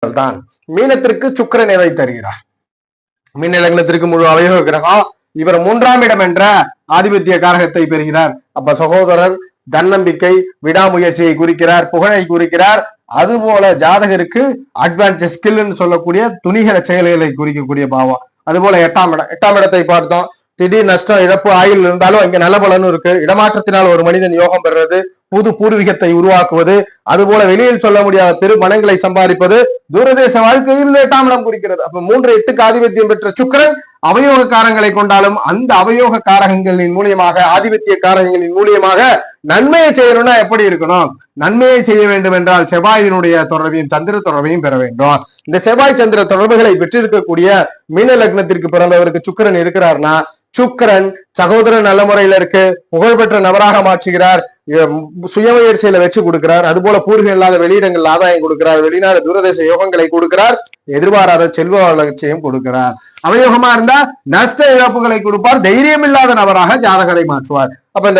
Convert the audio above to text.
தான். மீனத்திற்கு சுக்கிரன் எதை தருகிறார்? மீன லக்னத்திற்கு முழு அவயோக கிரகம். இவர் மூன்றாம் இடம் என்ற ஆதிபத்திய காரகத்தை பெறுகிறார். அப்ப சகோதரர் தன்னம்பிக்கை விடாமுயற்சியை குறிக்கிறார் புகழை குறிக்கிறார். அதுபோல ஜாதகருக்கு அட்வான்ஸ் ஸ்கில்னு சொல்லக்கூடிய துணிகர செயல்களை குறிக்கக்கூடிய பாவம். அதுபோல எட்டாம் இடம் எட்டாம் இடத்தை பார்த்தோம். திடீர் நஷ்டம் இழப்பு ஆயுள் இருந்தாலும் இங்க நல்ல பலனும் இருக்கு. இடமாற்றத்தினால் ஒரு மனிதன் யோகம் பெறுறது. புது பூர்வீகத்தை உருவாக்குவது அதுபோல வெளியில் சொல்ல முடியாத திருமணங்களை சம்பாதிப்பது தூரதேச வாழ்க்கையில் எட்டாம் இடம் குறிக்கிறது. அப்ப மூன்று எட்டுக்கு ஆதிபத்தியம் பெற்ற சுக்கிரன் அவயோக காரங்களை கொண்டாலும் அந்த அவயோக காரகங்களின் மூலியமாக ஆதிபத்திய காரகங்களின் மூலியமாக நன்மையை செய்யணும்னா எப்படி இருக்கணும்? நன்மையை செய்ய வேண்டும் என்றால் செவ்வாயினுடைய தொடர்பையும் சந்திர தொடர்பையும் பெற வேண்டும். இந்த செவ்வாய் சந்திர தொடர்புகளை பெற்றிருக்கக்கூடிய மீன லக்னத்திற்கு பிறந்தவருக்கு சுக்கிரன் இருக்கிறார்னா சுக்கிரன் சகோதரன் நல்ல முறையில இருக்கு புகழ்பெற்ற நபராக மாற்றுகிறார் சுய முயற்சியில வச்சு கொடுக்கிறார் அதுபோல பூர்வீகம் இல்லாத வெளியிடங்கள் ஆதாயம் கொடுக்கிறார் வெளிநாடு தூரதேச யோகங்களை கொடுக்கிறார் எதிர்பாராத செல்வ வளர்ச்சியும் கொடுக்கிறார். அவயோகமா இருந்தா நஷ்ட இழப்புகளை கொடுப்பார் தைரியம் இல்லாத நபராக ஜாதகரை மாற்றுவார். அப்ப இந்த